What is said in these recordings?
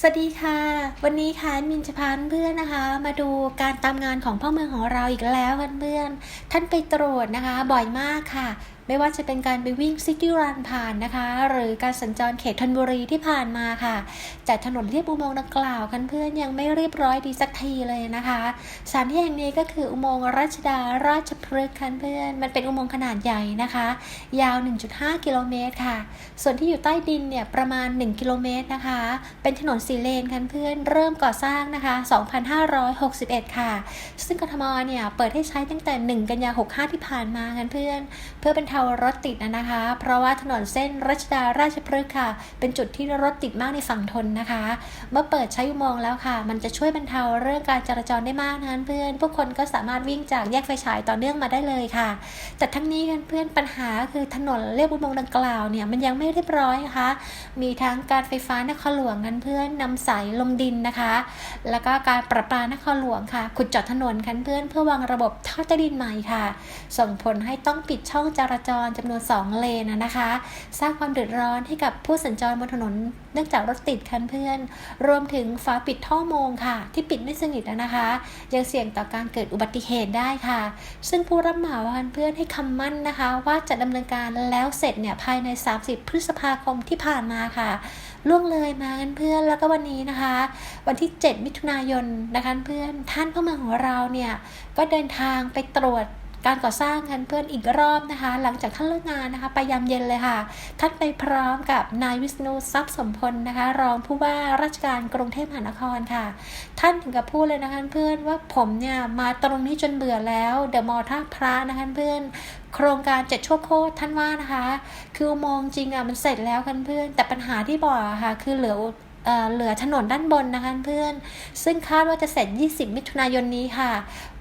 สวัสดีค่ะ วันนี้ค่ะมินจะพาเพื่อนนะคะ มาดูการตามงานของพ่อเมืองของเราอีกแล้วเพื่อนๆท่านไปตรวจนะคะ บ่อยมากค่ะ ไม่ว่าจะเป็นการไปวิ่งซิตี้รันผ่านนะคะ หรือการสัญจรเขตธนบุรีที่ผ่านมาค่ะแต่ถนนเรียบอุโมงค์ดังกล่าวกันเพื่อนยังไม่เรียบร้อยดีสักทีเลยนะคะสถานที่แห่งนี้ก็คืออุโมงค์รัชดาราชพฤกษ์คันเพื่อน มันเป็นอุโมงค์ขนาดใหญ่นะคะ ยาว 1.5 กิโลเมตรค่ะ ส่วนที่อยู่ใต้ดินเนี่ยประมาณ 1 กิโลเมตรนะคะ เป็นถนนสีเลนกันเพื่อน เริ่มก่อสร้างนะคะ 2,561 ค่ะ ซึ่งกทมเนี่ยเปิดให้ใช้ตั้งแต่ 1 กันยา65 ที่ผ่านมากันเพื่อน เพื่อบรรเทารถติดนะคะ เพราะว่าถนนเส้นรัชดาราชพฤกษ์ค่ะ เป็นจุดที่รถติดมากในฝั่งทนนะคะ เมื่อเปิดใช้อุโมงค์แล้วค่ะ มันจะช่วยบรรเทาเรื่องการจราจรได้มากนะเพื่อนผู้คนก็สามารถวิ่งจากแยกไฟฉายต่อเนื่องมาได้เลยค่ะ แต่ทั้งนี้กันเพื่อนปัญหาคือถนนเรียบอุโมงค์ดังกล่าวเนี่ยมันยังไม่เรียบร้อยนะคะ มีทั้งการไฟฟ้านครหลวงกันเพื่อนนำสายลมดินนะคะ แล้วก็การประปานครหลวงค่ะ ขุดเจาะถนนกันเพื่อนเพื่อวางระบบท่อใต้ดินใหม่ค่ะ ส่งผลให้ต้องปิดช่องจราจรจำนวน 2 เลนนะคะ สร้างความเดือดร้อนให้กับผู้สัญจรบนถนนเนื่องจากรถติดคันเพื่อน รวมถึงฝาปิดท่อโมงค่ะ ที่ปิดไม่สนิทนะคะ ยังเสี่ยงต่อการเกิดอุบัติเหตุได้ค่ะ ซึ่งผู้รับเหมาคันเพื่อนให้คำมั่นนะคะ ว่าจะดำเนินการแล้วเสร็จเนี่ยภายใน 30 พฤษภาคมที่ผ่านมาค่ะล่วงเลยมากันเพื่อนแล้วก็วันนี้นะคะ วันที่ 7 มิถุนายนนะคะเพื่อนท่านพ่อเมืองของเราเนี่ยก็เดินทางไปตรวจ การก่อสร้างกันเพื่อนอีกรอบนะคะ หลังจากท่านเลิกงานนะคะไปยามเย็นเลยค่ะ ท่านไปพร้อมกับนายวิษณุทรัพย์สมพลนะคะ รองผู้ว่าราชการกรุงเทพมหานครค่ะ ท่านถึงกับพูดเลยนะคะเพื่อนว่าผมเนี่ยมาตรงนี้จนเบื่อแล้วเดอะมอลท่าพระนะคะเพื่อนโครงการเจ็ดชั่วโคตรท่านว่านะคะ คืออุโมองค์จริงอะมันเสร็จแล้วกันเพื่อน แต่ปัญหาที่บอกค่ะ คือเหลือ เเหลือถนนด้านบนนะคะเพื่อน ซึ่งคาดว่าจะเสร็จ 20 มิถุนายนนี้ค่ะ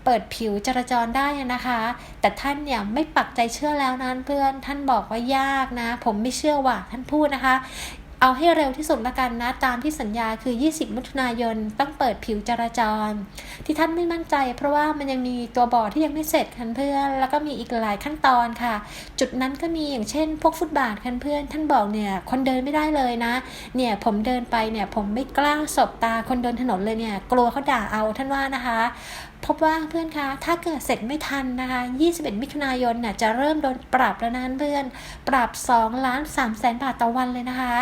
เปิดผิวจราจรได้นะคะ แต่ท่านเนี่ยไม่ปักใจเชื่อแล้วนั้นเพื่อน ท่านบอกว่ายากนะ ผมไม่เชื่อว่ะท่านพูดนะคะ เอาให้เร็วที่สุดละกันนะ ตามที่สัญญาคือ 20 มิถุนายนต้องเปิดผิวจราจร ที่ท่านไม่มั่นใจ เพราะว่ามันยังมีตัวบ่อที่ยังไม่เสร็จคันเพื่อน แล้วก็มีอีกหลายขั้นตอนค่ะ จุดนั้นก็มีอย่างเช่น พวกฟุตบาทคันเพื่อน ท่านบอกเนี่ยคนเดินไม่ได้เลยนะ เนี่ยผมเดินไปเนี่ยผมไม่กล้าสบตาคนเดินถนนเลยเนี่ยกลัวเขาด่าเอาท่านว่านะคะพบว่าเพื่อนคะ ถ้าเกิดเสร็จไม่ทันนะคะ 21 มิถุนายนน่ะจะเริ่มโดนปรับแล้วนะเพื่อน ปรับ 2 ล้าน3แสนบาทต่อวันเลยนะคะ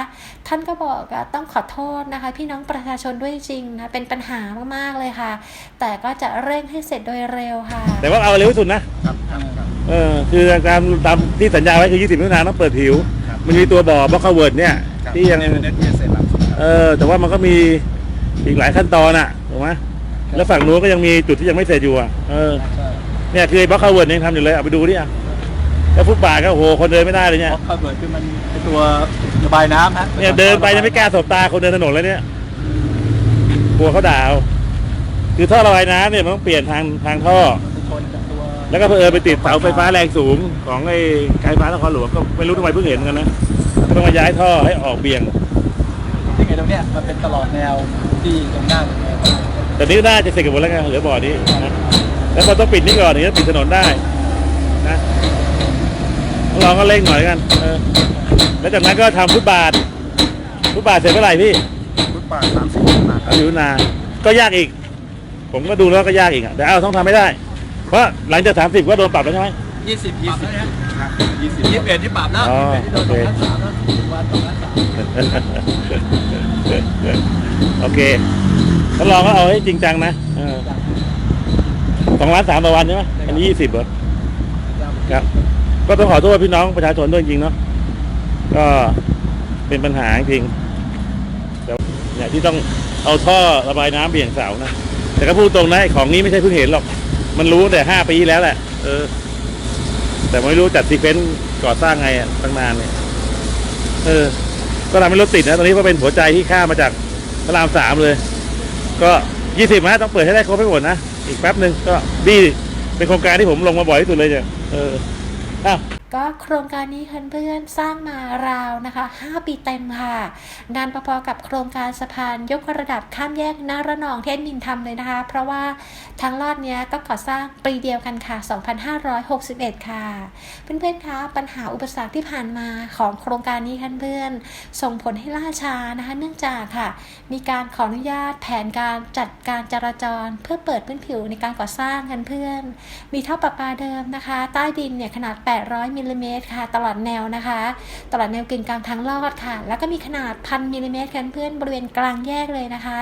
ท่านก็บอกว่าต้องขอโทษนะคะ พี่น้องประชาชนด้วยจริงนะเป็นปัญหามากๆเลยค่ะ แต่ก็จะเร่งให้เสร็จโดยเร็วค่ะ แต่ว่าเอาเร็วที่สุดนะครับครับครับเออคือตามตามที่สัญญาไว้คือ 20มิถุนายนต้องเปิดผิว ครับมันมีตัวบ่อบล็อกคาเวิร์ดเนี่ยครับที่ยังเน็ตเเสร็จแล้วครับ เออแต่ว่ามันก็มีอีกหลายขั้นตอนอะถูกไหมแล้วฝั่งนู้นก็ยังมีจุดที่ยังไม่เสร็จอยู่อะเออใช่เนี่ยคือไอ้บล็อกคาเวิร์ดยังทำอยู่เลยเอาไปดูดิอะ แล้วฟุตบาทก็โอ้โหคนเดินไม่ได้เลยเนี่ยเพราะข้าวเบิร์ดคือมันเป็นตัวระบายน้ำฮะเนี่ยเดินไปยังไม่กล้าสบตาคนเดินถนนเลยเนี่ยกลัวเขาด่าเอาคือท่อระบายน้ำเนี่ยมันต้องเปลี่ยนทางทางท่อไปชนกับตัวแล้วก็เผอิญไปติดเสาไฟฟ้าแรงสูงของไอ้การไฟฟ้านครหลวงก็ไม่รู้ทำไมเพิ่งเห็นกันนะก็ต้องมาย้ายท่อให้ออกเบี่ยง ที่ไงตรงเนี้ยมันเป็นตลอดแนวที่ตรงหน้าตรงเนี้ยแต่นี้น่าจะเสร็จกันหมดแล้วไงเหลือบ่อนี้นะแล้วมันต้องปิดนี่ก่อนถึงจะปิดถนนได้นะล องก็เร่งหน่อยกันเออแล้วจากนั้นก็ทำฟุตบาท ฟุตบาทเสร็จเมื่อไหร่พี่ฟุตบาทสามสิบมาครัทำอยู่นานก็ยากอีก ผมก็ดูแล้วก็ยากอีกอะแต่เอาต้องทำไม่ได้ เพราะหลังจากสามสิบก็โดนปรับแล้วใช่ไหม ยี่สิบยี่สิบยี่สิบยี่สิบเอ็ดที่ปรับแล้วอ๋อยี่สิบเอ็ดที่โดนโอเค สองล้านสามแล้ววันสองล้านสามโอเคทดลองก็เอาให้จริงจังนะเออสองล้านสามต่อวันใช่ไหมอันนี้ยี่สิบเหรอ ครับ ก็ต้องขอโทษพี่น้องประชาชนด้วยจริงเนาะก็เป็นปัญหาจริงแต่เนี่ยที่ต้องเอาท่อระบายน้ำเบี่ยงเสานะแต่ก็พูดตรงนะของนี้ไม่ใช่เพิ่งเห็นหรอก มันรู้แต่ห้าปีแล้วแหละเออ แต่ไม่รู้จัดซีเควนต์ก่อสร้างไงตั้งนานเนี่ยเออ ก็ทำให้รถติดนะตอนนี้ก็เป็นหัวใจที่ข้ามาจากพระรามสามเลย ก็ยี่สิบนะต้องเปิดให้ได้ครบให้หมดนะอีกแป๊บหนึ่งก็ดีเป็นโครงการที่ผมลงมาบ่อยที่สุดเลยจ้ะเออ อ้าว ก็โครงการนี้เพื่อนๆสร้างมาราวนะคะ 5 ปีเต็มค่ะ นานพอๆกับโครงการสะพานยกระดับข้ามแยกนารนองที่แอดมินทำเลยนะคะ เพราะว่าทางลอดเนี้ยก็ก่อสร้างปีเดียวกันค่ะ 2561 ค่ะ เพื่อนๆคะปัญหาอุปสรรคที่ผ่านมาของโครงการนี้เพื่อนๆส่งผลให้ล่าช้านะคะ เนื่องจากค่ะ มีการขออนุญาตแผนการจัดการจราจร เพื่อเปิดพื้นผิวในการก่อสร้างกันเพื่อนมีท่อประปาเดิมนะคะ ใต้ดินเนี่ยขนาด 800มิลลิเมตรค่ะ ตลอดแนวนะคะ ตลอดแนวกึ่งกลางทางลอดค่ะ แล้วก็มีขนาดพันมิลลิเมตรกันเพื่อนบริเวณกลางแยกเลยนะคะ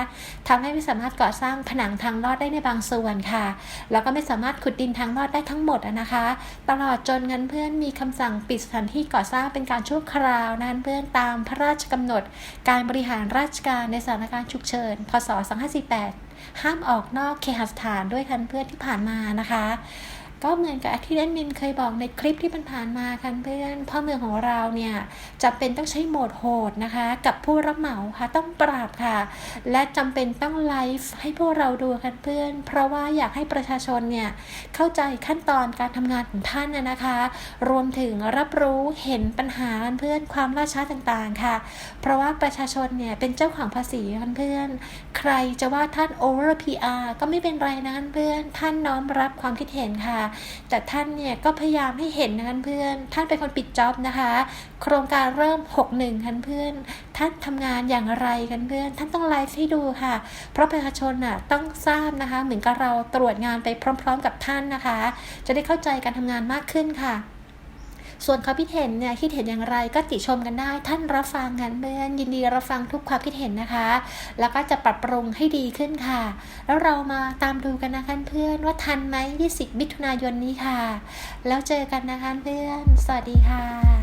ทำให้ไม่สามารถก่อสร้างผนังทางลอดได้ในบางส่วนค่ะ แล้วก็ไม่สามารถขุดดินทางลอดได้ทั้งหมดอะนะคะ ตลอดจนเงินเพื่อนมีคำสั่งปิดสถานที่ก่อสร้างเป็นการชั่วคราวนั้นเพื่อนตามพระราชกำหนด การบริหารราชการในสถานการณ์ฉุกเฉิน พศ 2548 ห้ามออกนอกเคหสถานด้วยคันเพื่อนที่ผ่านมานะคะ ก็เหมือนกับที่แอดมินเคยบอกในคลิปที่ผ่านมาคันเพื่อนพ่อเมืองของเราเนี่ยจำเป็นต้องใช้โหมดโหดนะคะ กับผู้รับเหมาค่ะต้องปราบค่ะ และจำเป็นต้องไลฟ์ให้พวกเราดูกันเพื่อน เพราะว่าอยากให้ประชาชนเนี่ยเข้าใจขั้นตอนการทำงานของท่านนะคะ รวมถึงรับรู้เห็นปัญหาเพื่อนความล่าช้าต่างๆค่ะ เพราะว่าประชาชนเนี่ยเป็นเจ้าของภาษีเพื่อนใครจะว่าท่าน over PR ก็ไม่เป็นไรนะเพื่อนท่านน้อมรับความคิดเห็นค่ะแต่ท่านเนี่ยก็พยายามให้เห็นนะเพื่อน ท่านเป็นคนปิดจ็อบนะคะ โครงการเริ่ม 61กันเพื่อน ท่านทำงานอย่างไรกันเพื่อน ท่านต้องไลฟ์ให้ดูค่ะ เพราะประชาชนน่ะต้องทราบนะคะ เหมือนกับเราตรวจงานไปพร้อม ๆ กับท่านนะคะ จะได้เข้าใจการทำงานมากขึ้นค่ะ ส่วนความคิดเห็นเนี่ยคิดเห็นอย่างไรก็ติชมกันได้ ท่านรับฟังกันเพื่อนยินดีรับฟังทุกความคิดเห็นนะคะ แล้วก็จะปรับปรุงให้ดีขึ้นค่ะ แล้วเรามาตามดูกันนะคะเพื่อนว่าทันไหม20มิถุนายนนี้ค่ะ แล้วเจอกันนะคะเพื่อน สวัสดีค่ะ